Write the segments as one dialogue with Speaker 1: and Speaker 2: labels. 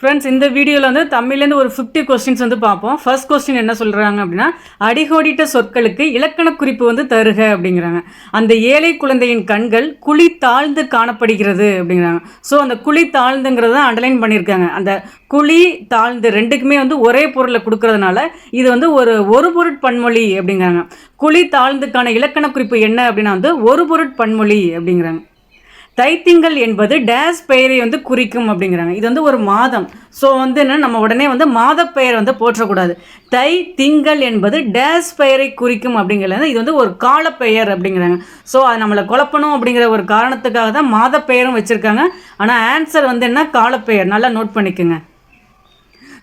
Speaker 1: Friends இந்த வீடியோவில் வந்து தமிழ்லேருந்து ஒரு ஃபிஃப்டி கொஸ்டின்ஸ் வந்து பார்ப்போம். ஃபர்ஸ்ட் கொஸ்டின் என்ன சொல்கிறாங்க அப்படின்னா அடிகோடிட்ட சொற்களுக்கு இலக்கண குறிப்பு வந்து தருக அப்படிங்கிறாங்க. அந்த ஏழை குழந்தையின் கண்கள் குழி தாழ்ந்து காணப்படுகிறது அப்படிங்கிறாங்க. ஸோ அந்த குழி தாழ்ந்துங்கிறத அண்டர்லைன் பண்ணியிருக்காங்க. அந்த குழி தாழ்ந்து ரெண்டுக்குமே வந்து ஒரே பொருளை கொடுக்கறதுனால இது வந்து ஒரு ஒரு பொருட் பன்மொழி அப்படிங்கிறாங்க. குழி தாழ்ந்துக்கான இலக்கண குறிப்பு என்ன அப்படின்னா வந்து ஒரு பொருட் பன்மொழி அப்படிங்கிறாங்க. தைத்திங்கள் என்பது டேஸ் பெயரை வந்து குறிக்கும் அப்படிங்கிறாங்க. இது வந்து ஒரு மாதம். ஸோ வந்து என்ன நம்ம உடனே வந்து மாத பெயர் வந்து போற்றக்கூடாது. தை திங்கள் என்பது டேஸ் பெயரை குறிக்கும் அப்படிங்கிறது இது வந்து ஒரு காலப்பெயர் அப்படிங்கிறாங்க. ஸோ அது நம்மளை குழப்பணும் அப்படிங்கிற ஒரு காரணத்துக்காக தான் மாத பெயரும் வச்சுருக்காங்க. ஆனால் ஆன்சர் வந்து என்ன காலப்பெயர் நல்லா நோட் பண்ணிக்கோங்க.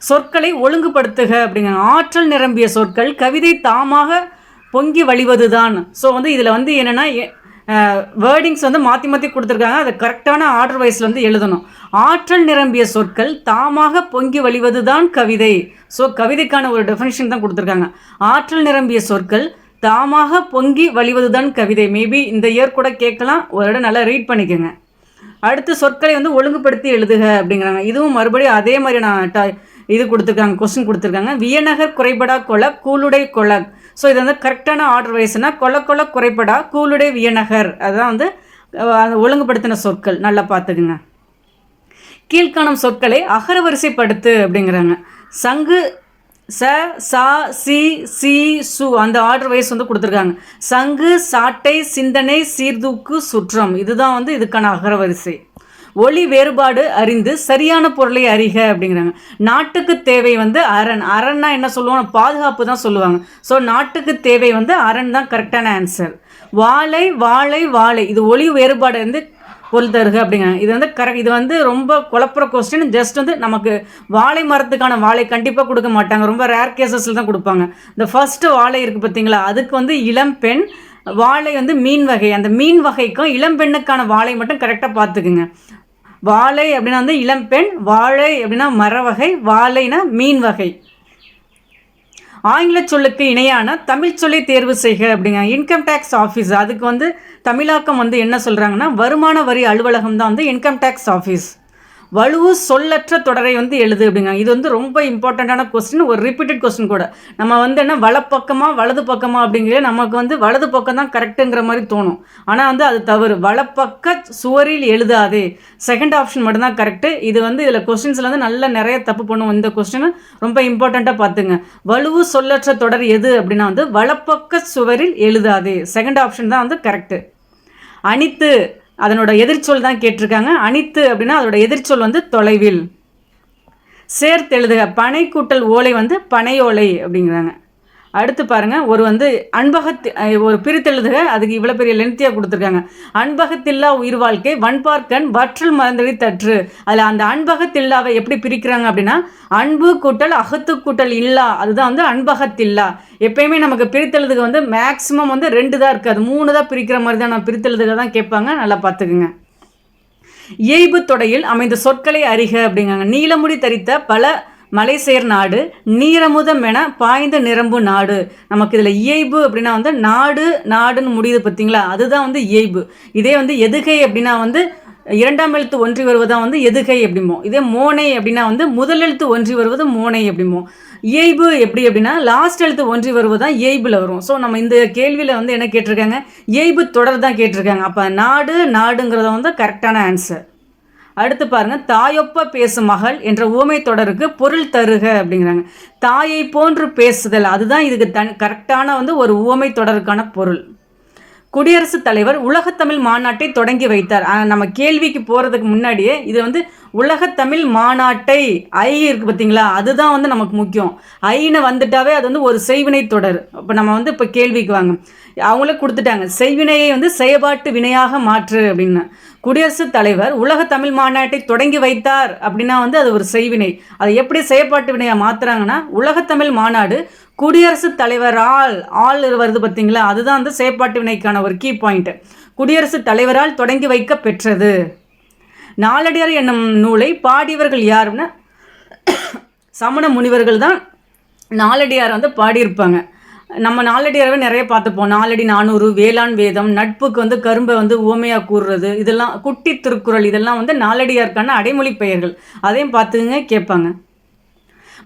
Speaker 1: சொற்களை ஒழுங்குபடுத்துக அப்படிங்கிறாங்க. ஆற்றல் நிரம்பிய சொற்கள் கவிதை தாமாக பொங்கி வழிவதுதான். ஸோ வந்து இதில் வந்து என்னென்னா வேர்டிங்ஸ் வந்து மாற்றி மாற்றி கொடுத்துருக்காங்க. அதை கரெக்டான ஆர்டர் வைஸில் வந்து எழுதணும். ஆற்றல் நிரம்பிய சொற்கள் தாமாக பொங்கி வழிவது தான் கவிதை. ஸோ கவிதைக்கான ஒரு டெஃபினேஷன் தான் கொடுத்துருக்காங்க. ஆற்றல் நிரம்பிய சொற்கள் தாமாக பொங்கி வழிவது தான் கவிதை. மேபி இந்த இயர் கூட கேட்கலாம். ஒரு இடம் நல்லா ரீட் பண்ணிக்கோங்க. அடுத்து சொற்களை வந்து ஒழுங்குபடுத்தி எழுதுக அப்படிங்கிறாங்க. இதுவும் மறுபடியும் அதே மாதிரி நான் இது கொடுத்துருக்காங்க கொஸ்டின் கொடுத்துருக்காங்க. வியநகர் குறைபடா கொல கூலுடை கொல. ஸோ இது வந்து கரெக்டான ஆர்டர் வைஸ்னா கொல கொல குறைபடா கூலுடை வியநகர் அதுதான் வந்து அந்த ஒழுங்குபடுத்தின சொற்கள். நல்லா பார்த்துக்குங்க. கீழ்காணும் சொற்களை அகரவரிசைப்படுத்து அப்படிங்கிறாங்க. சங்கு ச சா சி சி சு அந்த ஆர்டர் வைஸ் வந்து கொடுத்துருக்காங்க. சங்கு சாட்டை சிந்தனை சீர்தூக்கு சுற்றம். இதுதான் வந்து இதுக்கான அகரவரிசை. ஒளி வேறுபாடு அறிந்து சரியான பொருளை அறிக அப்படிங்கிறாங்க. நாட்டுக்கு தேவை வந்து அரண். அரண்னா என்ன சொல்லுவோம்? பாதுகாப்பு தான் சொல்லுவாங்க. ஸோ நாட்டுக்கு தேவை வந்து அரண் தான் கரெக்டான ஆன்சர் வாழை வாழை வாழை. இது ஒளி வேறுபாடு வந்து பொருள் தருக அப்படிங்கிறாங்க. இது வந்து கரெக்ட் இது வந்து ரொம்ப குழப்புற கொஸ்டின் ஜஸ்ட் வந்து நமக்கு வாழை மரத்துக்கான வாழை கண்டிப்பாக கொடுக்க மாட்டாங்க. ரொம்ப ரேர் கேசஸில் தான் கொடுப்பாங்க. இந்த ஃபஸ்ட்டு வாழை இருக்குது பார்த்தீங்களா? அதுக்கு வந்து இளம் பெண் வாழை வந்து மீன் வகை. அந்த மீன் வகைக்கும் இளம்பெண்ணுக்கான வாழை மட்டும் கரெக்டாக பார்த்துக்குங்க. வாழை அப்படின்னா வந்து இளம்பெண் வாழை அப்படின்னா மர வகை வாழைனா மீன் வகை. ஆங்கில சொல்லுக்கு இணையான தமிழ் சொல்லை தேர்வு செய்க அப்படிங்க இன்கம் டேக்ஸ் ஆஃபீஸ் அதுக்கு வந்து தமிழாக்கம் வந்து என்ன சொல்கிறாங்கன்னா வருமான வரி அலுவலகம் தான் வந்து இன்கம் டேக்ஸ் ஆஃபீஸ் வலுவு சொல்லற்ற தொடரை வந்து எழுது அப்படிங்க இது வந்து ரொம்ப இம்பார்ட்டண்ட்டான கொஸ்டின் ஒரு ரிப்பீட்டட் கொஸ்டின் கூட. நம்ம வந்து என்ன வலப்பக்கமாக வலது பக்கமாக அப்படிங்கிற நமக்கு வந்து வலது பக்கம் தான் கரெக்டுங்கிற மாதிரி தோணும். ஆனால் வந்து அது தவறு. வலப்பக்க சுவரில் எழுதாதே. செகண்ட் ஆப்ஷன் மட்டும்தான் கரெக்டு இது வந்து இதில் கொஸ்டின்ஸில் வந்து நல்ல நிறைய தப்பு பண்ணுவோம் இந்த கொஸ்டின் ரொம்ப இம்பார்ட்டண்ட்டாக பார்த்துங்க. வலுவு சொல்லற்ற தொடர் எது அப்படின்னா வந்து வலப்பக்க சுவரில் எழுதாதே. செகண்ட் ஆப்ஷன் தான் வந்து கரெக்டு அனித்து அதனோட எதிர்ச்சொல் தான் கேட்டிருக்காங்க. அனித்து அப்படின்னா அதோட எதிர்ச்சொல் வந்து தொலைவில். சேர்த்து எழுதுக பனை கூட்டல் ஓலை வந்து பனையோலை அப்படிங்கிறாங்க. அடுத்து பாருங்கள் ஒரு வந்து அன்பகத் ஒரு பிரித்தெழுதுக அதுக்கு இவ்வளோ பெரிய லென்த்தியாக கொடுத்துருக்காங்க. அன்பகத்தில்லா உயிர் வாழ்க்கை வன்பார்க்கன் வற்றல் மறந்தடி தற்று. அதில் அந்த அன்பகத்தில்லாவை எப்படி பிரிக்கிறாங்க அப்படின்னா அன்பு கூட்டல் அகத்து கூட்டல் இல்லா அதுதான் வந்து அன்பகத்தில்லா. எப்பயுமே நமக்கு பிரித்தெழுதுக வந்து மேக்ஸிமம் வந்து ரெண்டு தான் இருக்காது மூணு தான் பிரிக்கிற மாதிரி தான் நான் பிரித்தெழுதுக தான் கேட்பாங்க. நல்லா பார்த்துக்குங்க. இயல்பு தொடையில் அமைந்த சொற்களை அறிக அப்படிங்காங்க. நீலமுடி தரித்த பல மலைசேர் நாடு நீரமுதம் என பாய்ந்த நிரம்பு நாடு. நமக்கு இதில் இயைபு அப்படின்னா வந்து நாடு நாடுன்னு முடியுது பார்த்தீங்களா? அதுதான் வந்து இயைபு. இதே வந்து எதுகை அப்படின்னா வந்து இரண்டாம் எழுத்து ஒன்றி வருவதாக வந்து எதுகை அப்படிமோ இதே மோனை அப்படின்னா வந்து முதல் எழுத்து ஒன்றி வருவது மோனை அப்படிம்போம் இயைபு எப்படி அப்படின்னா லாஸ்ட் எழுத்து ஒன்றி வருவது தான் இயைபில் வரும். ஸோ நம்ம இந்த கேள்வியில் வந்து என்ன கேட்டிருக்காங்க? இயைபு தொடர் தான் கேட்டிருக்காங்க. அப்போ நாடு நாடுங்கிறத வந்து கரெக்டான ஆன்சர் அடுத்து பாருங்க தாயொப்ப பேசும் மகள் என்ற ஊமை தொடருக்கு பொருள் தருக அப்படிங்கிறாங்க. தாயை போன்று பேசுதல் அதுதான் இதுக்கு தன் கரெக்டான வந்து ஒரு ஊமை தொடருக்கான பொருள். குடியரசுத் தலைவர் உலகத்தமிழ் மாநாட்டை தொடங்கி வைத்தார். நம்ம கேள்விக்கு போகிறதுக்கு முன்னாடியே இது வந்து உலகத்தமிழ் மாநாட்டை ஐ இருக்குது பார்த்தீங்களா அதுதான் வந்து நமக்கு முக்கியம். ஐன்னு வந்துட்டாவே அது வந்து ஒரு செய்வினை தொடர். இப்போ நம்ம வந்து இப்போ கேள்விக்கு வாங்க. அவங்களே கொடுத்துட்டாங்க செய்வினையை வந்து செயபாட்டு வினையாக மாற்று அப்படின்னு. குடியரசுத் தலைவர் உலக தமிழ் மாநாட்டை தொடங்கி வைத்தார் அப்படின்னா வந்து அது ஒரு செய்வினை. அதை எப்படி செயற்பாட்டு வினையாக மாற்றுறாங்கன்னா உலகத்தமிழ் மாநாடு குடியரசுத் தலைவரால் ஆள் வருது பார்த்தீங்களா? அதுதான் வந்து செயற்பாட்டு வினைக்கான ஒரு கீ பாயிண்ட் குடியரசுத் தலைவரால் தொடங்கி வைக்க பெற்றது நாலடியார் என்னும் நூலை பாடியவர்கள் யாருன்னா சமண முனிவர்கள் தான் நாலடியார் வந்து பாடியிருப்பாங்க. நம்ம நாலடியாகவே நிறைய பார்த்துப்போம். நாலடி நானூறு வேளாண் வேதம் நட்புக்கு வந்து கரும்பை வந்து உவமையாக கூறுறது இதெல்லாம் குட்டி திருக்குறள் இதெல்லாம் வந்து நாலடியாருக்கான அடைமொழி பெயர்கள். அதையும் பார்த்துங்க கேட்பாங்க.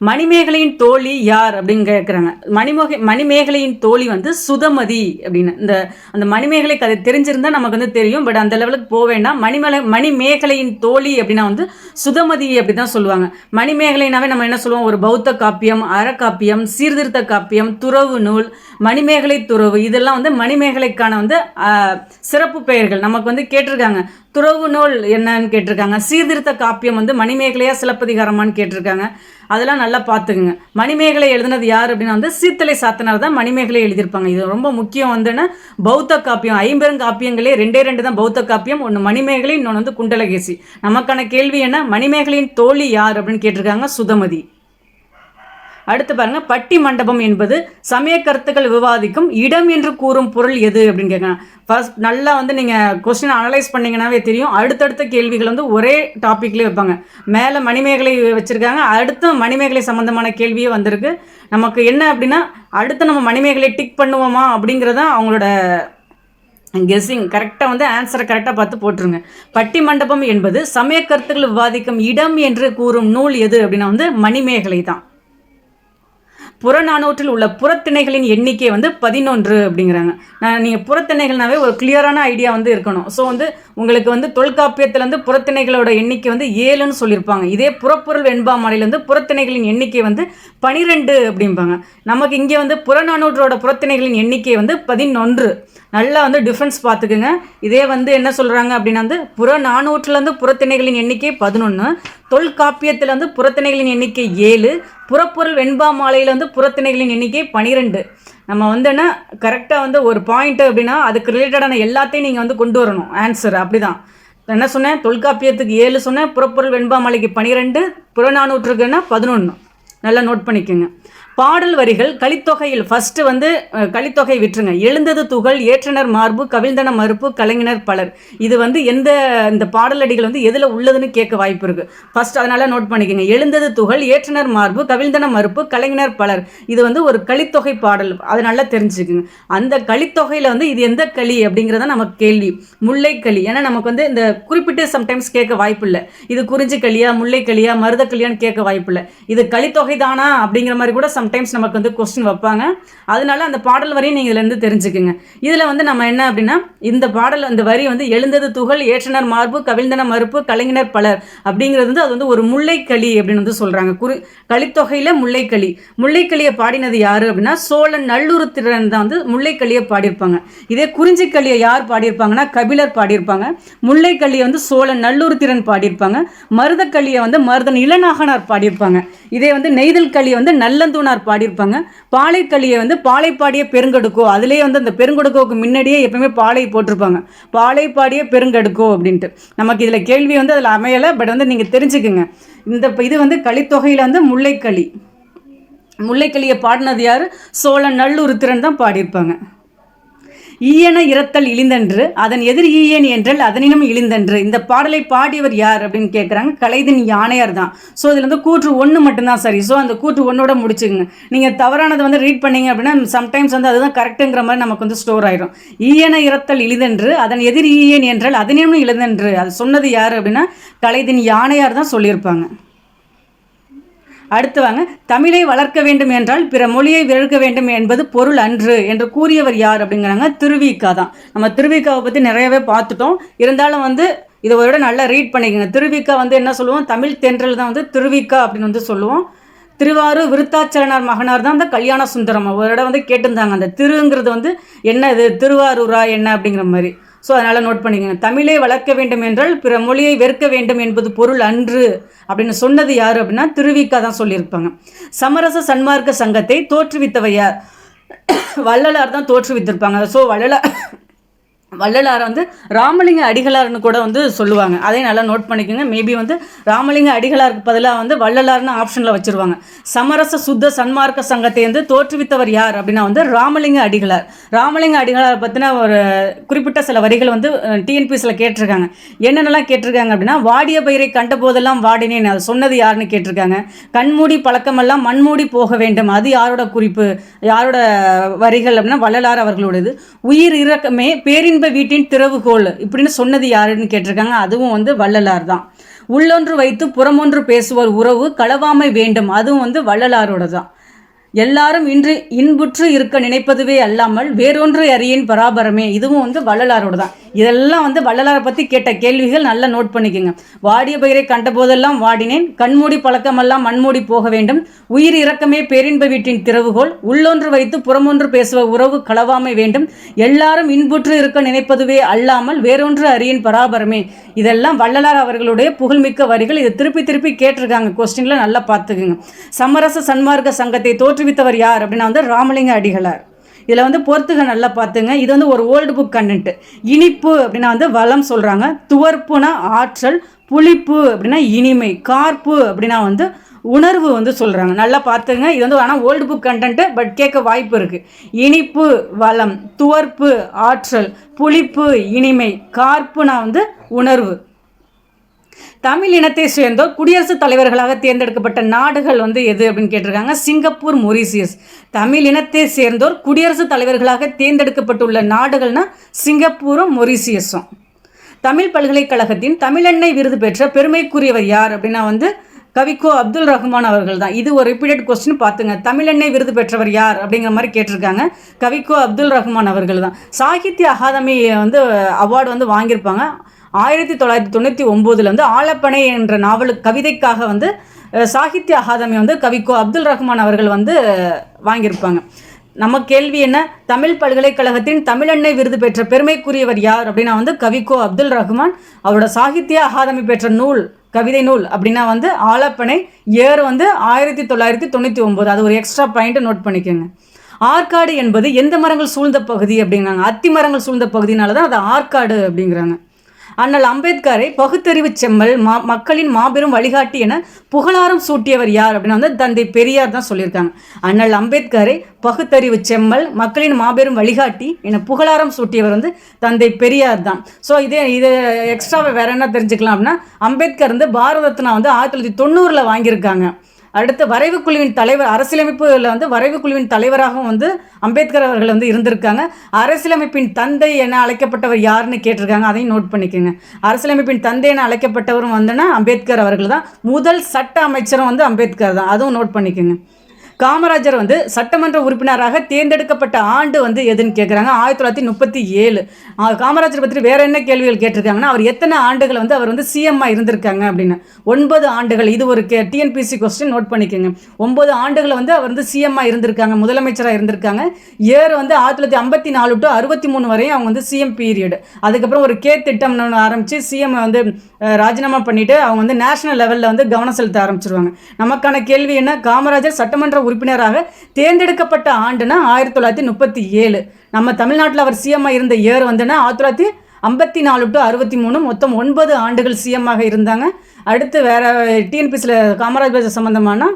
Speaker 1: மணிமேகலையின் தோழி யார் அப்படின்னு கேட்குறாங்க மணிமோகை மணிமேகலையின் தோழி வந்து சுதமதி அப்படின்னு. இந்த அந்த மணிமேகலை கதை தெரிஞ்சிருந்தால் நமக்கு வந்து தெரியும். பட் அந்த லெவலுக்கு போக வேண்டாம். மணிமலை மணிமேகலையின் தோழி அப்படின்னா வந்து சுதமதி அப்படி தான் சொல்லுவாங்க. மணிமேகலைனாவே நம்ம என்ன சொல்லுவோம்? ஒரு பௌத்த காப்பியம் அறக்காப்பியம் சீர்திருத்த காப்பியம் துறவு நூல் மணிமேகலை துறவு. இதெல்லாம் வந்து மணிமேகலைக்கான வந்து சிறப்பு பெயர்கள். நமக்கு வந்து கேட்டிருக்காங்க. துறவு நூல் என்னன்னு கேட்டிருக்காங்க. சீர்திருத்த காப்பியம் வந்து மணிமேகலையா சிலப்பதிகாரமான்னு கேட்டிருக்காங்க. அதெல்லாம் நல்லா பார்த்துக்குங்க. மணிமேகலை எழுதினது யார் அப்படின்னா வந்து சீத்தலை சாத்தனார் தான் மணிமேகலை எழுதியிருப்பாங்க. இது ரொம்ப முக்கியம் வந்துன்னா பௌத்த காப்பியம் ஐம்பெரும் காப்பியங்களே ரெண்டே ரெண்டு தான் பௌத்த காப்பியம் ஒன்று மணிமேகலை இன்னொன்று வந்து குண்டலகேசி. நமக்கான கேள்வி என்ன? மணிமேகலையின் தோழி யார் அப்படின்னு கேட்டிருக்காங்க. சுதமதி. அடுத்து பாருங்க பட்டி மண்டபம் என்பது சமய கருத்துக்கள் விவாதிக்கும் இடம் என்று கூறும் பொருள் எது அப்படின்னு கேட்குறாங்க ஃபர்ஸ்ட் நல்லா வந்து நீங்கள் கொஸ்டின் அனலைஸ் பண்ணிங்கன்னாவே தெரியும். அடுத்தடுத்த கேள்விகள் வந்து ஒரே டாப்பிக்லேயே வைப்பாங்க. மேலே மணிமேகலை வச்சுருக்காங்க. அடுத்த மணிமேகலை சம்மந்தமான கேள்வியே வந்திருக்கு. நமக்கு என்ன அப்படின்னா அடுத்து நம்ம மணிமேகலை டிக் பண்ணுவோமா அப்படிங்கிறத அவங்களோட கெஸ்ஸிங் கரெக்டாக வந்து ஆன்சரை கரெக்டாக பார்த்து போட்டுருங்க. பட்டி மண்டபம் என்பது சமய கருத்துக்கள் விவாதிக்கும் இடம் என்று கூறும் நூல் எது அப்படின்னா வந்து மணிமேகலை தான். புறநானூற்றில் உள்ள புறத்திணைகளின் எண்ணிக்கை வந்து பதினொன்று அப்படிங்கிறாங்க. நான் நீங்கள் புறத்திணைகள்னாவே ஒரு கிளியரான ஐடியா வந்து இருக்கணும். ஸோ வந்து உங்களுக்கு வந்து தொல்காப்பியத்திலேருந்து புறத்திணைகளோட எண்ணிக்கை வந்து ஏழுன்னு சொல்லியிருப்பாங்க. இதே புறப்பொருள் வெண்பாமாலையில் வந்து புறத்திணைகளின் எண்ணிக்கை வந்து பனிரெண்டு அப்படிம்பாங்க. நமக்கு இங்கே வந்து புறநானூற்றோட புறத்திணைகளின் எண்ணிக்கை வந்து பதினொன்று. நல்லா வந்து டிஃப்ரென்ஸ் பார்த்துக்குங்க. இதே வந்து என்ன சொல்கிறாங்க அப்படின்னா வந்து புறநானூற்றுலேருந்து புறத்திணைகளின் எண்ணிக்கை பதினொன்று தொல்காப்பியத்தில் வந்து புறத்திணைகளின் எண்ணிக்கை ஏழு புறப்பொருள் வெண்பா மாலையில் வந்து புறத்திணைகளின் எண்ணிக்கை பனிரெண்டு. நம்ம வந்து என்ன கரெக்டாக வந்து ஒரு பாயிண்ட்டு அப்படின்னா அதுக்கு ரிலேட்டடான எல்லாத்தையும் நீங்கள் வந்து கொண்டு வரணும். ஆன்சர் அப்படிதான். என்ன சொன்னேன்? தொல்காப்பியத்துக்கு ஏழு சொன்னேன். புறப்பொருள் வெண்பாமலைக்கு பனிரெண்டு புறநானூற்றுக்குன்னா பதினொன்று நல்லா நோட் பண்ணிக்கோங்க. பாடல் வரிகள் கலித்தொகையில் ஃபஸ்ட்டு வந்து கலித்தொகை விட்டுருங்க எழுந்தது துகள் ஏற்றனர் மார்பு கவிழ்ந்தன மறுப்பு கலைஞனர் பலர். இது வந்து எந்த இந்த பாடலடிகள் வந்து எதில் உள்ளதுன்னு கேட்க வாய்ப்பு இருக்குது ஃபஸ்ட் அதனால் நோட் பண்ணிக்கோங்க. எழுந்தது துகள் ஏற்றனர் மார்பு கவிழ்ந்தன மறுப்பு கலைஞர் பலர். இது வந்து ஒரு கலித்தொகை பாடல். அது நல்லா தெரிஞ்சுக்குங்க. அந்த கலித்தொகையில் வந்து இது எந்த களி அப்படிங்கிறத நமக்கு கேள்வி. முல்லைக்களி ஏன்னா நமக்கு வந்து இந்த குறிப்பிட்டு சம்டைம்ஸ் கேட்க வாய்ப்பு இல்லை. இது குறிஞ்சி களியா முல்லைக்களியா மருதக்களியான்னு கேட்க வாய்ப்பு இல்லை. இது கலித்தொகை தானா அப்படிங்கிற மாதிரி கூட சம்டைம்ஸ் நமக்கு வந்து கொஸ்டின் வைப்பாங்க. அதனால அந்த பாடல் வரையும் நீங்கள் இதுலேருந்து தெரிஞ்சுக்குங்க. இதில் வந்து நம்ம என்ன அப்படின்னா இந்த பாடல் அந்த வரி வந்து எழுந்தது துகள் ஏற்றனர் மார்பு கவிழ்ந்தன மறுப்பு கலைஞர் பலர் அப்படிங்கிறது வந்து அது வந்து ஒரு முல்லைக்களி அப்படின்னு வந்து சொல்கிறாங்க குறி கலித்தொகையில் முல்லைக்களி. முல்லைக்களியை பாடினது யார் அப்படின்னா சோழன் நல்லூர் திறன் தான் வந்து முல்லைக்களியை பாடியிருப்பாங்க. இதே குறிஞ்சிக்களியை யார் பாடியிருப்பாங்கன்னா கபிலர் பாடியிருப்பாங்க. முல்லைக்களியை வந்து சோழன் நல்லூர் திறன் பாடியிருப்பாங்க. மருதக்களியை வந்து மருதன் இளநாகனார் பாடியிருப்பாங்க. இதே வந்து நெய்தல் களியை வந்து நல்லந்தூனார் பாடியிருப்பாங்க. பாலைக்களியை வந்து பாலை பெருங்கடுக்கோ. அதுலேயே வந்து அந்த பெருங்கடுக்கோவுக்கு முன்னாடியே எப்பவுமே பாலை போட்டிருப்பாங்க. பாலை பெருங்கடுக்கோ அப்படின்ட்டு. நமக்கு இதில் கேள்வி வந்து அதில் அமையலை. பட் வந்து நீங்கள் தெரிஞ்சுக்குங்க. இந்த இது வந்து களித்தொகையில் வந்து முல்லைக்களி முல்லைக்களியை பாடினது யார்? சோழ நல்லூர் திறன் தான் பாடியிருப்பாங்க. ஈயன இரத்தல் இழிந்தன்று அதன் எதிர் ஈயன் என்றால் அதனினும் இழிந்தன்று. இந்த பாடலை பாடியவர் யார் அப்படின்னு கேட்குறாங்க கலைதின் யானையார் தான். ஸோ இதில் வந்து கூற்று ஒன்று மட்டும்தான் சரி ஸோ அந்த கூற்று ஒன்றோட முடிச்சுங்க நீங்கள் தவறானதை வந்து ரீட் பண்ணீங்க அப்படின்னா சம்டைம்ஸ் வந்து அதுதான் கரெக்டுங்கிற மாதிரி நமக்கு வந்து ஸ்டோர் ஆயிரும். ஈயன இரத்தல் இழிதென்று அதன் எதிர் ஈயன் என்றால் அதனினும் இழிந்தன்று. அது சொன்னது யார் அப்படின்னா கலைதின் யானையார் தான் சொல்லியிருப்பாங்க. அடுத்து வாங்க தமிழை வளர்க்க வேண்டும் என்றால் பிற மொழியை விரழ்க்க வேண்டும் என்பது பொருள் அன்று என்று கூறியவர் யார் அப்படிங்கிறாங்க திருவிக்கா தான். நம்ம திருவிக்காவை பற்றி நிறையவே பார்த்துட்டோம். இருந்தாலும் வந்து இதை ஒரு விட நல்லா ரீட் பண்ணிக்கோங்க. திருவிக்கா வந்து என்ன சொல்லுவோம்? தமிழ் தென்றல் தான் வந்து திருவிக்கா அப்படின்னு வந்து சொல்லுவோம். திருவாரூர் விருத்தாச்சலனார் மகனார் தான் அந்த கல்யாண சுந்தரம். ஒரு இடம் வந்து கேட்டிருந்தாங்க அந்த திருங்கிறது வந்து என்ன இது? திருவாரூரா என்ன அப்படிங்கிற மாதிரி. ஸோ அதனால் நோட் பண்ணிக்கோங்க. தமிழை வளர்க்க வேண்டும் என்றால் பிற மொழியை வெறுக்க வேண்டும் என்பது பொருள் அன்று அப்படின்னு சொன்னது யார் அப்படின்னா திருவிக்கா தான் சொல்லியிருப்பாங்க. சமரச சன்மார்க்க சங்கத்தை தோற்றுவித்தவை யார்? வள்ளலார் தான் தோற்றுவித்திருப்பாங்க. ஸோ வள்ளலார் வள்ளலாரை வந்து ராமலிங்க அடிகளார்னு கூட வந்து சொல்லுவாங்க. அதையும் நல்லா நோட் பண்ணிக்கோங்க. மேபி வந்து ராமலிங்க அடிகளாருக்கு பதிலாக வந்து வள்ளலார்னு ஆப்ஷனில் வச்சுருவாங்க. சமரச சுத்த சன்மார்க்க சங்கத்தை வந்து தோற்றுவித்தவர் யார் அப்படின்னா வந்து ராமலிங்க அடிகளார். ராமலிங்க அடிகளார் பற்றின ஒரு குறிப்பிட்ட சில வரிகள் வந்து டிஎன்பிஎஸ்சில் கேட்டிருக்காங்க. என்னென்னலாம் கேட்டிருக்காங்க அப்படின்னா வாடிய பயிரை கண்ட போதெல்லாம் வாடினேன் அது சொன்னது யாருன்னு கேட்டிருக்காங்க. கண்மூடி பழக்கமெல்லாம் மண்மூடி போக வேண்டும். அது யாரோட குறிப்பு? யாரோட வரிகள் அப்படின்னா வள்ளலார் அவர்களுடையது உயிர் இறக்கமே பேரின் இன்ப வீட்டின் திறவுகோல் இப்படின்னு சொன்னது யாருன்னு கேட்டிருக்காங்க. அதுவும் வந்து வள்ளலார் தான். உள்ளொன்று வைத்து புறமொன்று பேசுவோர் உறவு களவாமை வேண்டும். அதுவும் வந்து வள்ளலாரோட தான். எல்லாரும் இன்று இன்புற்று இருக்க நினைப்பதுவே அல்லாமல் வேறொன்று அறியின் பராபரமே. இதுவும் வந்து வள்ளலாரோட தான். இதெல்லாம் வந்து வள்ளலாரை பற்றி கேட்ட கேள்விகள் நல்லா நோட் பண்ணிக்கோங்க. வாடிய பயிரை கண்டபோதெல்லாம் வாடினேன். கண்மூடி பழக்கமெல்லாம் மண்மூடி போக வேண்டும். உயிர் இறக்கமே பேரின்ப வீட்டின் திறவுகோல். உள்ளொன்று வைத்து புறமொன்று பேசுவ உறவு களவாமை வேண்டும். எல்லாரும் இன்புற்று இருக்க நினைப்பதுவே அல்லாமல் வேறொன்று அறியின் பராபரமே. இதெல்லாம் வள்ளலார் அவர்களுடைய புகழ்மிக்க வரிகள். இதை திருப்பி திருப்பி கேட்டிருக்காங்க. கொஸ்டினில் நல்லா பார்த்துக்குங்க. சமரச சன்மார்க்க சங்கத்தை தோற்றுவித்தவர் யார் அப்படின்னா வந்து ராமலிங்க அடிகளார். இதில் வந்து பொறுத்துக நல்லா பார்த்துங்க. இது வந்து ஒரு ஓல்டு புக் கண்டென்ட்டு இனிப்பு அப்படின்னா வந்து வளம் சொல்கிறாங்க துவர்ப்புனா ஆற்றல் புளிப்பு அப்படின்னா இனிமை கார்ப்பு அப்படின்னா வந்து உணர்வு வந்து சொல்கிறாங்க நல்லா பார்த்துங்க. இது வந்து ஆனால் ஓல்டு புக் கண்டென்ட்டு பட் கேட்க வாய்ப்பு இருக்குது இனிப்பு வளம் துவர்ப்பு ஆற்றல் புளிப்பு இனிமை கார்ப்புனா வந்து உணர்வு. தமிழ் இனத்தை சேர்ந்தோர் குடியரசுத் தலைவர்களாக தேர்ந்தெடுக்கப்பட்ட நாடுகள் வந்து எது அப்படின்னு கேட்டிருக்காங்க? Singapore Mauritius. தமிழ் இனத்தை சேர்ந்தோர் குடியரசுத் தலைவர்களாக தேர்ந்தெடுக்கப்பட்டுள்ள நாடுகள்னா சிங்கப்பூரும் மொரிசியஸும். தமிழ் பல்கலைக்கழகத்தின் தமிழெண்ணெய் விருது பெற்ற பெருமைக்குரியவர் யார் அப்படின்னா வந்து கவிக்கோ அப்துல் ரஹ்மான் அவர்கள் தான். இது ஒரு ரிப்பீட்டட் கொஸ்டின் பார்த்துங்க. தமிழெண்ணெய் விருது பெற்றவர் யார் அப்படிங்கிற மாதிரி கேட்டிருக்காங்க. கவிக்கோ அப்துல் ரஹ்மான் அவர்கள் தான். சாகித்ய அகாதமி வந்து அவார்டு வந்து வாங்கியிருப்பாங்க. ஆயிரத்தி தொள்ளாயிரத்தி தொண்ணூற்றி ஒம்போதில் வந்து ஆலப்பனை என்ற நாவலு கவிதைக்காக வந்து சாகித்ய அகாதமி வந்து கவிக்கோ அப்துல் ரஹ்மான் அவர்கள் வந்து வாங்கியிருப்பாங்க. நம்ம கேள்வி என்ன? தமிழ் பல்கலைக்கழகத்தின் தமிழெண்ணை விருது பெற்ற பெருமைக்குரியவர் யார் அப்படின்னா வந்து கவிக்கோ அப்துல் ரஹ்மான். அவரோட சாகித்ய அகாதமி பெற்ற நூல் கவிதை நூல் அப்படின்னா வந்து ஆலப்பனை இயர் வந்து ஆயிரத்தி தொள்ளாயிரத்தி தொண்ணூற்றி ஒம்பது அது ஒரு எக்ஸ்ட்ரா பாயிண்ட்டு நோட் பண்ணிக்கோங்க. ஆற்காடு என்பது எந்த மரங்கள் சூழ்ந்த பகுதி அப்படிங்கிறாங்க அத்தி மரங்கள் சூழ்ந்த பகுதினால தான் அது ஆற்காடு அப்படிங்கிறாங்க. அண்ணல் அம்பேத்கரை பகுத்தறிவு செம்மல் மா மக்களின் மாபெரும் வழிகாட்டி என புகழாரம் சூட்டியவர் யார் அப்படின்னா வந்து தந்தை பெரியார் தான் சொல்லியிருக்காங்க. அண்ணல் அம்பேத்கரை பகுத்தறிவு செம்மல் மக்களின் மாபெரும் வழிகாட்டி என புகழாரம் சூட்டியவர் வந்து தந்தை பெரியார் தான். ஸோ இதே இது எக்ஸ்ட்ராவை வேற என்ன தெரிஞ்சுக்கலாம் அப்படின்னா அம்பேத்கர் வந்து பாரதத்னா வந்து ஆயிரத்தி தொள்ளாயிரத்தி தொண்ணூறில் வாங்கியிருக்காங்க. அடுத்து வரைவு குழுவின் தலைவர் அரசியலமைப்புல வந்து வரைவு குழுவின் தலைவராகவும் வந்து அம்பேத்கர் அவர்கள் வந்து இருந்திருக்காங்க. அரசியலமைப்பின் தந்தை என அழைக்கப்பட்டவர் யாருன்னு கேட்டிருக்காங்க. அதையும் நோட் பண்ணிக்கோங்க. அரசியலமைப்பின் தந்தை என அழைக்கப்பட்டவரும் வந்துன்னா அம்பேத்கர் அவர்கள் தான். முதல் சட்ட அமைச்சரும் வந்து அம்பேத்கர் தான். அதுவும் நோட் பண்ணிக்கோங்க. காமராஜர் வந்து சட்டமன்ற உறுப்பினராக தேர்ந்தெடுக்கப்பட்ட ஆண்டு வந்து எதுன்னு கேட்குறாங்க ஆயிரத்தி தொள்ளாயிரத்தி முப்பத்தி ஏழு. காமராஜர் பற்றி வேறு என்ன கேள்விகள் கேட்டிருக்காங்கன்னா அவர் எத்தனை ஆண்டுகள் வந்து அவர் வந்து சிஎம்மா இருந்திருக்காங்க அப்படின்னு. ஒன்பது ஆண்டுகள் இது ஒரு கே டிஎன்பிசி கொஸ்டின் நோட் பண்ணிக்கோங்க. ஒன்பது ஆண்டுகளை வந்து அவர் வந்து சிஎம்மா இருந்திருக்காங்க முதலமைச்சராக இருந்திருக்காங்க. இயர் வந்து ஆயிரத்தி தொள்ளாயிரத்தி ஐம்பத்தி நாலு டு அறுபத்தி மூணு வரையும் அவங்க வந்து சிஎம் பீரியட் அதுக்கப்புறம் ஒரு கே திட்டம்னு ஒன்று ஆரம்பித்து சிஎம் வந்து ராஜினாமா பண்ணிட்டு அவங்க வந்து நேஷனல் லெவலில் வந்து கவனம் செலுத்த ஆரம்பிச்சிருவாங்க. நமக்கான கேள்வி என்ன? காமராஜர் சட்டமன்ற உறுப்பினராக தேர்ந்தெடுக்கப்பட்ட ஆண்டுனா ஆயிரத்தி தொள்ளாயிரத்தி முப்பத்தி ஏழு. நம்ம தமிழ்நாட்டில் அவர் சிஎம்மாக இருந்த இயர் வந்துன்னா ஆயிரத்தி தொள்ளாயிரத்தி ஐம்பத்தி நாலு டு அறுபத்தி மூணு மொத்தம் ஒன்பது ஆண்டுகள் சிஎம்மாக இருந்தாங்க. அடுத்து வேறு டிஎன்பிசியில் காமராஜர் சம்மந்தமான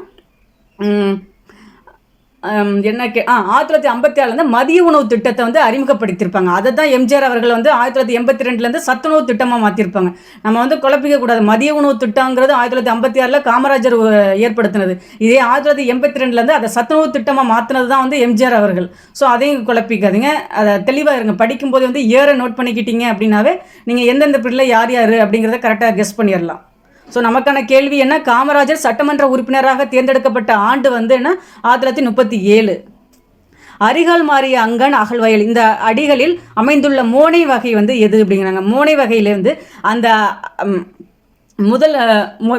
Speaker 1: என்ன கே ஆ ஆயிரத்தி தொள்ளாயிரத்தி ஐம்பத்தி ஆறுலேருந்து மதிய உணவு திட்டத்தை வந்து அறிமுகப்படுத்தியிருப்பாங்க அதை தான் எம்ஜிஆர் அவர்கள் வந்து ஆயிரத்தி தொள்ளாயிரத்தி எண்பத்தி ரெண்டுலேருந்து சத்துணவு திட்டமாக மாற்றிருப்பாங்க நம்ம வந்து குழப்பிக்கக்கூடாது மதிய உணவு திட்டங்கிறது ஆயிரத்தி தொள்ளாயிரத்தி ஐம்பத்தி ஆறில் காமராஜர் ஏற்படுத்தினது. இதே ஆயிரத்தி தொள்ளாயிரத்தி எண்பத்தி ரெண்டுலேருந்து அதை சத்துணவு திட்டமாக மாற்றினது தான் வந்து எம்ஜிஆர் அவர்கள். ஸோ அதையும் குழப்பிக்காதீங்க. அதை தெளிவாக இருங்க. படிக்கும்போது வந்து ஏரை நோட் பண்ணிக்கிட்டீங்க அப்படின்னாவே நீங்கள் எந்தெந்த பீரியடில் யார் யார் அப்படிங்கிறத கரெக்டாக கெஸ் பண்ணிடலாம் ஸோ நமக்கான கேள்வி என்ன? காமராஜர் சட்டமன்ற உறுப்பினராக தேர்ந்தெடுக்கப்பட்ட ஆண்டு வந்து என்ன? ஆயிரத்தி தொள்ளாயிரத்தி முப்பத்தி ஏழு. அரிகால் மாறிய அங்கன் அகழ்வயல். இந்த அடிகளில் அமைந்துள்ள மோனை வகை வந்து எது அப்படிங்கிறாங்க. மோனை வகையிலேருந்து அந்த முதல்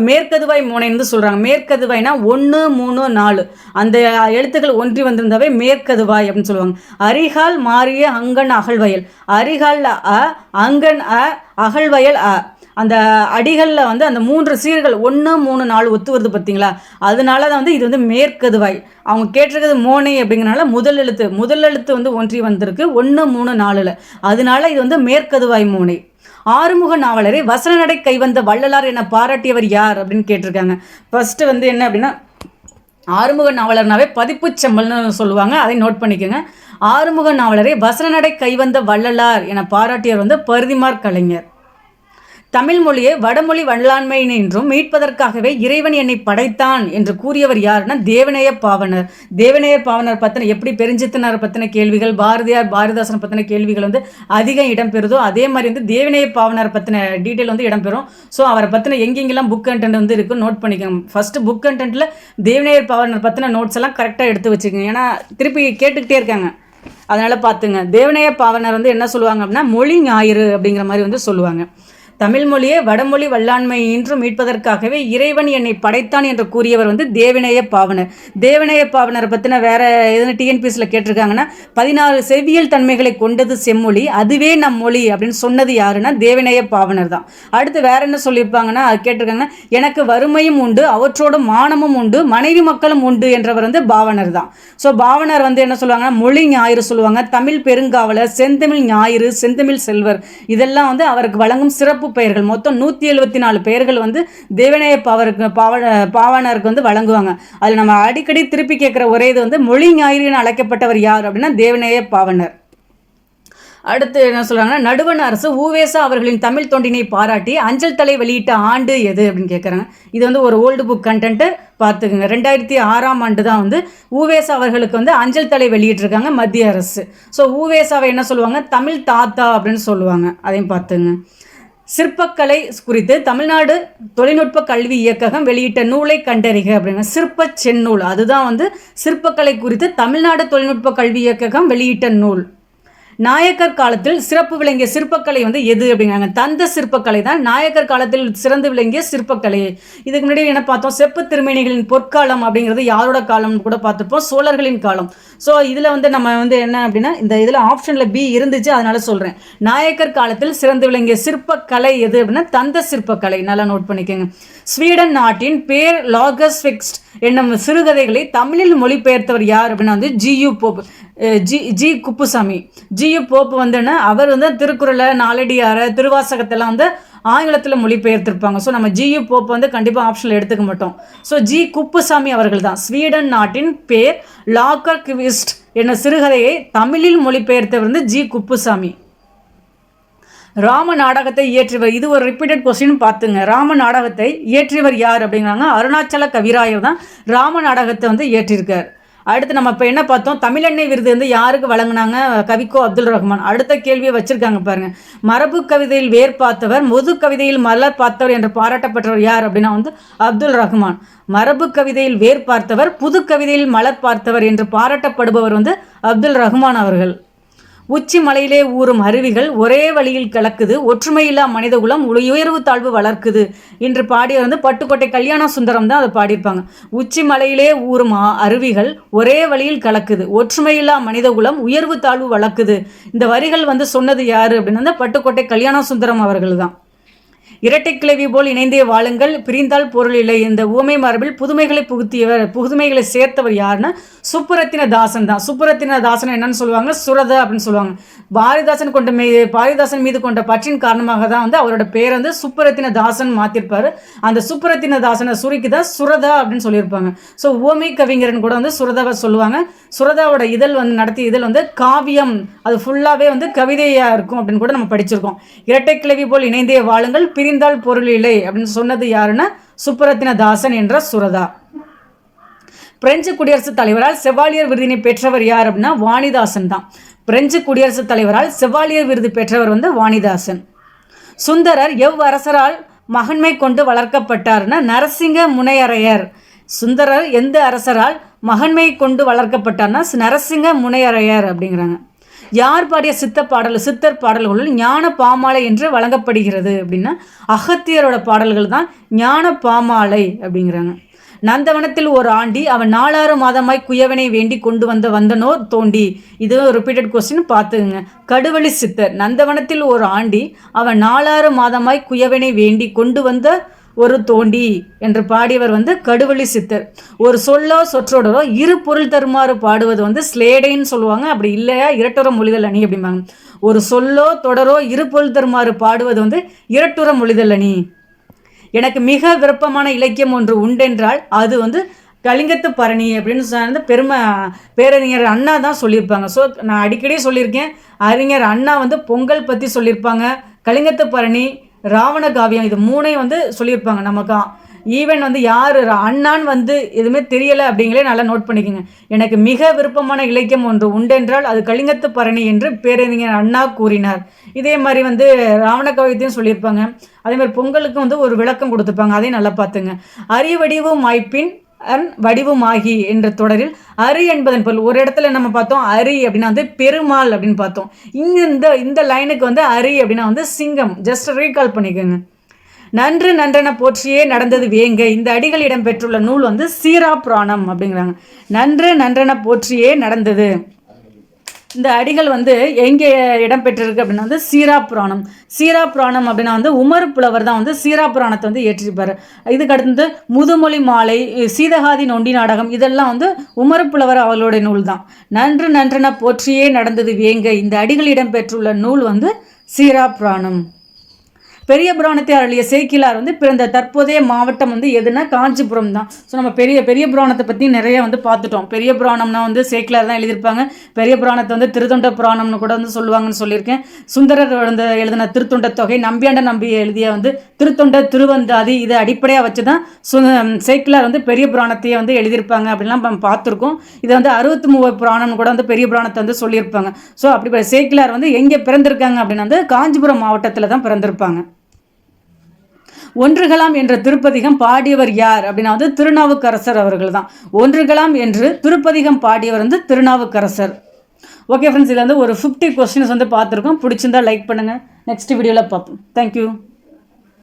Speaker 1: மேற்கதுவாய் மோனைன்னு சொல்கிறாங்க மேற்கதுவாய்னா ஒன்று மூணு நாலு. அந்த எழுத்துக்கள் ஒன்றி வந்திருந்தாவே மேற்கதுவாய் அப்படின்னு சொல்லுவாங்க. அரிகால் மாறிய அங்கன் அகழ்வயல். அரிகால் அ அங்கன் அ அகழ்வயல் அ. அந்த அடிகளில் வந்து அந்த மூன்று சீர்கள் ஒன்று மூணு நாலு ஒத்து வருது பார்த்தீங்களா அதனால தான் வந்து இது வந்து மேற்கதுவாய். அவங்க கேட்டிருக்கிறது மோனை அப்படிங்கிறனால முதல் எழுத்து முதல் எழுத்து வந்து ஒன்றி வந்திருக்கு ஒன்று மூணு நாலில். அதனால இது வந்து மேற்கதுவாய் மோனை. ஆறுமுக நாவலரை வசனநடை கைவந்த வள்ளலார் என பாராட்டியவர் யார் அப்படின்னு கேட்டிருக்காங்க. ஃபர்ஸ்ட் வந்து என்ன அப்படின்னா ஆறுமுக நாவலர்னாவே பதிப்புச் செம்மல்னு சொல்லுவாங்க. அதை நோட் பண்ணிக்கோங்க. ஆறுமுக நாவலரை வசனநடை கைவந்த வள்ளலார் என பாராட்டியவர் வந்து பருதிமார் கலைஞர். தமிழ் மொழியை வடமொழி வல்லாண்மை என்றும் மீட்பதற்காகவே இறைவன் என்னை படைத்தான் என்று கூறியவர் யாருன்னா தேவநேய பாவனர். தேவநேய பாவனர் பற்றின எப்படி பெருஞ்சித்தனார் பற்றின கேள்விகள் பாரதியார் பாரதிதாசன் பற்றின கேள்விகள் வந்து அதிகம் இடம்பெறுதோ அதே மாதிரி வந்து தேவநேய பாவனர் பற்றின டீட்டெயில் வந்து இடம்பெறும் ஸோ அவரை பற்றின எங்கெங்கெல்லாம் புக் கண்டென்ட் வந்து இருக்குது நோட் பண்ணிக்கோங்க ஃபஸ்ட்டு புக் கண்டென்ட்டில் தேவநேயர் பாவனர் பற்றின நோட்ஸ் எல்லாம் கரெக்டாக எடுத்து வச்சுக்கோங்க. ஏன்னா திருப்பி கேட்டுக்கிட்டே இருக்காங்க. அதனால் பார்த்துங்க. தேவநேய பாவனர் வந்து என்ன சொல்லுவாங்க அப்படின்னா மொழி ஞாயிறு அப்படிங்கிற மாதிரி வந்து சொல்லுவாங்க. தமிழ்மொழியே வடமொழி வல்லாண்மை இன்று மீட்பதற்காகவே இறைவன் என்னை படைத்தான் என்று கூறியவர் வந்து தேவிநேய பாவனர். தேவநேய பாவனரை பற்றின வேற எதுனா டிஎன்பிஎஸ்சில் கேட்டிருக்காங்கன்னா பதினாறு செவ்வியல் தன்மைகளை கொண்டது செம்மொழி அதுவே நம் மொழி அப்படின்னு சொன்னது யாருன்னா தேவநேய பாவனர் தான். அடுத்து வேற என்ன சொல்லியிருப்பாங்கன்னா அது கேட்டிருக்காங்கன்னா எனக்கு வறுமையும் உண்டு அவற்றோடு மானமும் உண்டு மனைவி மக்களும் உண்டு என்றவர் வந்து பாவனர் தான். ஸோ பாவனர் வந்து என்ன சொல்லுவாங்கன்னா மொழி ஞாயிறு சொல்லுவாங்க தமிழ் பெருங்காவலர் செந்தமிழ் ஞாயிறு செந்தமிழ் செல்வர் இதெல்லாம் வந்து அவருக்கு வழங்கும் சிறப்பு பெயர்கள். மொத்தம் நூற்றி எழுபத்தி நாலு பெயர்கள் வந்து தேவநேய பாவருக்கு பாவ பாவாணருக்கு வந்து வழங்குவாங்க. அதில் நம்ம அடிக்கடி திருப்பி கேட்குற ஒரே இது வந்து மொழி ஞாயிறு என அழைக்கப்பட்டவர் யார் அப்படின்னா தேவநேய பாவனர். அடுத்து என்ன சொல்கிறாங்கன்னா நடுவண் அரசு ஊவேசா அவர்களின் தமிழ் தொண்டினை பாராட்டி அஞ்சல் தலை வெளியிட்ட ஆண்டு எது அப்படின்னு கேட்குறாங்க. இது வந்து ஒரு ஓல்டு புக் கண்டென்ட்டு பார்த்துக்குங்க. ரெண்டாயிரத்தி ஆறாம் ஆண்டு தான் வந்து ஊவேசா அவர்களுக்கு வந்து அஞ்சல் தலை வெளியிட்டிருக்காங்க மத்திய அரசு. ஸோ ஊவேசாவை என்ன சொல்லுவாங்க? தமிழ் தாத்தா அப்படின்னு சொல்லுவாங்க. அதையும் பார்த்துங்க சிற்பக்கலை குறித்து தமிழ்நாடு தொழில்நுட்ப கல்வி இயக்ககம் வெளியிட்ட நூலை கண்டறிக அப்படின்னா சிற்ப செந்நூல். அதுதான் வந்து சிற்பக்கலை குறித்து தமிழ்நாடு தொழில்நுட்ப கல்வி இயக்ககம் வெளியிட்ட நூல். நாயக்கர் காலத்தில் சிறப்பு விளங்கிய சிற்பக்கலை வந்து எது அப்படிங்கிறாங்க. தந்த சிற்பக்கலை தான் நாயக்கர் காலத்தில் சிறந்து விளங்கிய சிற்பக்கலை. இதுக்கு முன்னாடி என்ன பார்த்தோம்? செப்பு திருமேனிகளின் பொற்காலம் அப்படிங்கிறது யாரோட காலம்னு கூட பார்த்துருப்போம். சோழர்களின் காலம். ஸோ இதில் வந்து நம்ம வந்து என்ன அப்படின்னா இந்த இதில் ஆப்ஷனில் பி இருந்துச்சு அதனால சொல்கிறேன் நாயக்கர் காலத்தில் சிறந்து விளங்கிய சிற்பக்கலை எது அப்படின்னா தந்த சிற்பக்கலை. நல்லா நோட் பண்ணிக்கோங்க. ஸ்வீடன் நாட்டின் பேர் லாகஸ் ஃபிக்ஸ்ட் என்னும் சிறுகதைகளை தமிழில் மொழிபெயர்த்தவர் யார் அப்படின்னா வந்து G U Pope G G Kuppusamy. G U Pope வந்துன்னா அவர் வந்து திருக்குறளை நாலடியாரை திருவாசகத்தெல்லாம் வந்து ஆங்கிலத்தில் மொழிபெயர்த்திருப்பாங்க. ஸோ நம்ம ஜியு போப் வந்து கண்டிப்பாக ஆப்ஷனில் எடுத்துக்க மாட்டோம். ஸோ ஜி குப்புசாமி அவர்கள் தான். ஸ்வீடன் நாட்டின் பேர் லாக்கர் கிவிஸ்ட் என்ற சிறுகதையை தமிழில் மொழிபெயர்த்தவர் வந்து ஜி குப்புசாமி. ராம நாடகத்தை இயற்றியவர் இது ஒரு ரிப்பீட்டட் கொஸ்டின் பார்த்துங்க. ராம நாடகத்தை இயற்றியவர் யார் அப்படிங்கிறாங்க. அருணாச்சல கவிராயர் தான் ராம நாடகத்தை வந்து இயற்றியிருக்கார் அடுத்து நம்ம இப்போ என்ன பார்த்தோம்? தமிழெண்ணை விருது வந்து யாருக்கு வழங்கினாங்க? கவிக்கோ அப்துல் ரஹ்மான். அடுத்த கேள்வியை வச்சுருக்காங்க பாருங்கள் மரபு கவிதையில் வேர் பார்த்தவர் முது கவிதையில் மலர் பார்த்தவர் என்று பாராட்டப்பட்டவர் யார் அப்படின்னா வந்து அப்துல் ரஹ்மான். மரபு கவிதையில் வேர் பார்த்தவர் புது கவிதையில் மலர் பார்த்தவர் என்று பாராட்டப்படுபவர் வந்து அப்துல் ரஹ்மான் அவர்கள். உச்சி மலையிலே ஊறும் அருவிகள் ஒரே வழியில் கலக்குது ஒற்றுமையில்லா மனிதகுலம் உயர்வு தாழ்வு வளர்க்குது. என்று பாடியவர் வந்து பட்டுக்கோட்டை கல்யாண சுந்தரம் தான் அதை பாடியிருப்பாங்க. உச்சி மலையிலே ஊறும் அருவிகள் ஒரே வழியில் கலக்குது ஒற்றுமையில்லா மனிதகுலம் உயர்வு தாழ்வு வளர்க்குது. இந்த வரிகள் வந்து சொன்னது யாரு அப்படின்னா வந்து பட்டுக்கோட்டை கல்யாண சுந்தரம் அவர்கள் தான். இரட்டை கிளவி போல் இணைந்தே வாழுங்கள். பிரிந்தால் பொருள் இல்லை. இந்த ஊமை மரபில் புதுமைகளை புகுத்தியவர் புதுமைகளை சேர்த்தவர் யாருன்னா சுப்புரத்தின தாசன் தான் சுப்புரத்தின தாசன் என்னன்னு சொல்லுவாங்க? சுரத அப்படின்னு சொல்லுவாங்க. பாரதிதாசன் கொண்ட மீ பாரதிதாசன் மீது கொண்ட பற்றின் காரணமாக தான் வந்து அவரோட பேர் வந்து சுப்புரத்தின தாசன் மாற்றிருப்பார் அந்த சுப்புரத்தின தாசனை சுருக்கி தான் சுரதா அப்படின்னு சொல்லியிருப்பாங்க. ஸோ ஓமை கவிஞரன் கூட வந்து சுரதாவை சொல்லுவாங்க. சுரதாவோட இதழ் வந்து நடத்திய இதழ் வந்து காவியம். அது ஃபுல்லாகவே வந்து கவிதையாக இருக்கும் அப்படின்னு கூட நம்ம படிச்சிருக்கோம். இரட்டை கிளவி போல் இணைந்தே வாழுங்கள் பிரிந்தால் பொருள் இல்லை அப்படின்னு சொன்னது யாருன்னா சுப்பரத்தின தாசன் என்ற சுரதா. பிரெஞ்சு குடியரசுத் தலைவரால் செவாலியர் விருதினை பெற்றவர் யார் அப்படின்னா வாணிதாசன் தான். பிரெஞ்சு குடியரசுத் தலைவரால் செவாலியர் விருது பெற்றவர் வந்து வாணிதாசன். சுந்தரர் எவ் அரசரால் மகன்மை கொண்டு வளர்க்கப்பட்டார்னா நரசிங்க முனையரையர். சுந்தரர் எந்த அரசரால் மகன்மை கொண்டு வளர்க்கப்பட்டார்னா நரசிங்க முனையரையர் அப்படிங்கிறாங்க. யார் பாடிய சித்த பாடல் சித்தர் பாடல்களுள் ஞான பாமாலை என்று வழங்கப்படுகிறது அப்படின்னா அகத்தியரோட பாடல்கள் தான் ஞான பாமாலை அப்படிங்கிறாங்க. நந்தவனத்தில் ஒரு ஆண்டி அவன் நாலாறு மாதமாய் குயவனை வேண்டி கொண்டு வந்த வந்தனோ தோண்டி இது ரிப்பீட்டட் கொஸ்டின் பார்த்துக்குங்க. கடுவழி சித்தர் நந்தவனத்தில் ஒரு ஆண்டி அவன் நாலாறு மாதமாய் குயவனை வேண்டி கொண்டு வந்த ஒரு தோண்டி என்று பாடியவர் வந்து கடுவழி சித்தர். ஒரு சொல்லோ சொற்றொடரோ இரு பொருள் தருமாறு பாடுவது வந்து ஸ்லேடைன்னு சொல்லுவாங்க. அப்படி இல்லையா? இரட்டுற மொழிதல் அணி அப்படிம்பாங்க. ஒரு சொல்லோ தொடரோ இரு பொருள் தருமாறு பாடுவது வந்து இரட்டுற மொழிதல் அணி. எனக்கு மிக விருப்பமான இலக்கியம் ஒன்று உண்டென்றால் அது வந்து கலிங்கத்து பரணி அப்படின்னு சொன்ன பெருமை பேரறிஞர் அண்ணா தான் சொல்லியிருப்பாங்க. ஸோ நான் அடிக்கடி சொல்லியிருக்கேன். அறிஞர் அண்ணா வந்து பொங்கல் பற்றி சொல்லியிருப்பாங்க. கலிங்கத்து பரணி ராவண காவியம் இது மூணையும் வந்து சொல்லியிருப்பாங்க. நமக்கு ஈவன் வந்து யார் அண்ணான் வந்து எதுவுமே தெரியலை அப்படிங்களே நல்லா நோட் பண்ணிக்கோங்க. எனக்கு மிக விருப்பமான இலக்கியம் ஒன்று உண்டென்றால் அது கலிங்கத்து பரணி என்று பேரறிஞர் அண்ணா கூறினார். இதே மாதிரி வந்து ராவண காவியத்தையும் சொல்லியிருப்பாங்க. அதே மாதிரி பொங்கலுக்கும் வந்து ஒரு விளக்கம் கொடுத்துருப்பாங்க. அதையும் நல்லா பார்த்துங்க. அறிவடிவும் வடிவு மாய்ப்பின் அன் வடிவமாகி என்ற தொடரில் அரி என்பதன் பொருள். ஒரு இடத்துல நம்ம பார்த்தோம் அரி அப்படின்னா வந்து பெருமாள் அப்படின்னு பார்த்தோம். இங்கே இந்த இந்த லைனுக்கு வந்து அரி அப்படின்னா வந்து சிங்கம். ஜஸ்ட் ரீகால் பண்ணிக்கோங்க. நன்று நன்றென போற்றியே நடந்தது வேங்க. இந்த அடிகள் இடம்பெற்றுள்ள நூல் வந்து சீரா புராணம் அப்படிங்கிறாங்க. நன்று நன்றென போற்றியே நடந்தது. இந்த அடிகள் வந்து எங்கே இடம்பெற்றிருக்கு அப்படின்னா வந்து சீரா புராணம். சீரா புராணம் அப்படின்னா வந்து உமர் புலவர் தான் வந்து சீரா புராணத்தை வந்து ஏற்றிருப்பார் இதுக்கு அடுத்து முதுமொழி மாலை சீதகாதி நொண்டி நாடகம் இதெல்லாம் வந்து உமர் புலவர் அவர்களுடைய நூல் தான். நன்று நன்றென போற்றியே நடந்தது வேங்க. இந்த அடிகள் இடம்பெற்றுள்ள நூல் வந்து சீரா புராணம். பெரிய புராணத்தை அருளிய சேக்கிலார் வந்து பிறந்த தற்போதைய மாவட்டம் வந்து எதுனா காஞ்சிபுரம் தான். ஸோ நம்ம பெரிய பெரிய புராணத்தை பற்றி நிறைய வந்து பார்த்துட்டோம். பெரிய புராணம்னா வந்து சேக்கிலார் தான் எழுதியிருப்பாங்க. பெரிய புராணத்தை வந்து திருத்தொண்ட புராணம்னு கூட வந்து சொல்லுவாங்கன்னு சொல்லியிருக்கேன். சுந்தரர் வந்து எழுதின திருத்தொண்ட தொகை நம்பியாண்ட நம்பி எழுதிய வந்து திருத்தொண்ட திருவந்தாதி இதை அடிப்படையாக வச்சு தான் சு சேக்கிலார் வந்து பெரிய புராணத்தையே வந்து எழுதியிருப்பாங்க அப்படின்லாம் நம்ம பார்த்துருக்கோம். இதை வந்து அறுபத்தி மூவ புராணம்னு கூட வந்து பெரிய புராணத்தை வந்து சொல்லியிருப்பாங்க. ஸோ அப்படி சேக்கிலார் வந்து எங்கே பிறந்திருக்காங்க அப்படின்னா வந்து காஞ்சிபுரம் மாவட்டத்தில் தான் பிறந்திருப்பாங்க. ஒன்றுகலாம் என்ற திருப்பதிகம் பாடியவர் யார்? அப்படின்னா வந்து திருநாவுக்கரசர் அவர்கள் தான் ஒன்றுகலாம் என்று திருப்பதிகம் பாடியவர் வந்து திருநாவுக்கரசர். ஓகே ஃப்ரெண்ட்ஸ் இதில் வந்து ஒரு ஃபிஃப்டி கொஸ்டின்ஸ் வந்து பார்த்துருக்கோம். பிடிச்சிருந்தா லைக் பண்ணுங்கள் நெக்ஸ்ட் வீடியோவில் பார்ப்போம். தேங்க்யூ